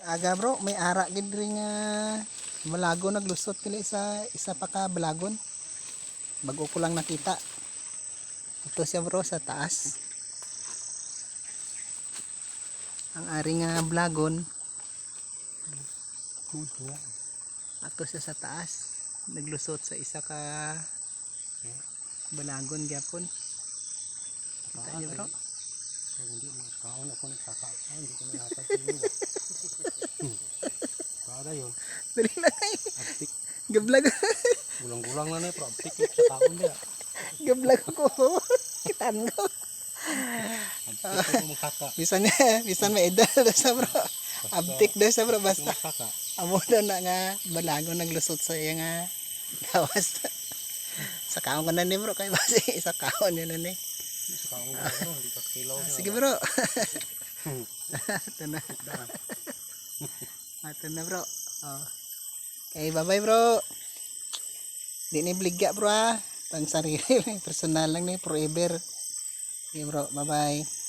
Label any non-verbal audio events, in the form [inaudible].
Aga bro, may ara gid ring nga balagon naglusot kili sa isa pa ka balagon. Bago ko lang nakita. Ito siya bro sa taas. Ang ari nga nga. ato siya sa taas. Naglusot sa isa ka balagon gyapon. Kita niyo bro. Hindi mo kaon ako nagkakaon. Hindi ko na iyo. Para yun. Dali lang ay. Abtik. Gablag. Gulang-gulang na na. Pero abtik sa kaon niya. Gablag ko. Kitan ko. Abtik yung makaka. Bisan bisan may edad sa bro. Abtik daw sa bro basta. Amo daw na nga balago naglusot sa iya nga gawas. sa kaon ko na ni bro kay basi sa kaon yun na ni. Sa kaon na. Hindi ka kilaw. Ah, sige bro. [laughs] Ito na. Ito na bro. Oh. Okay, bye-bye bro. Di ni bligya bro ah. Pang sarili, [laughs] personal lang ni forever. Okay bro, bye-bye.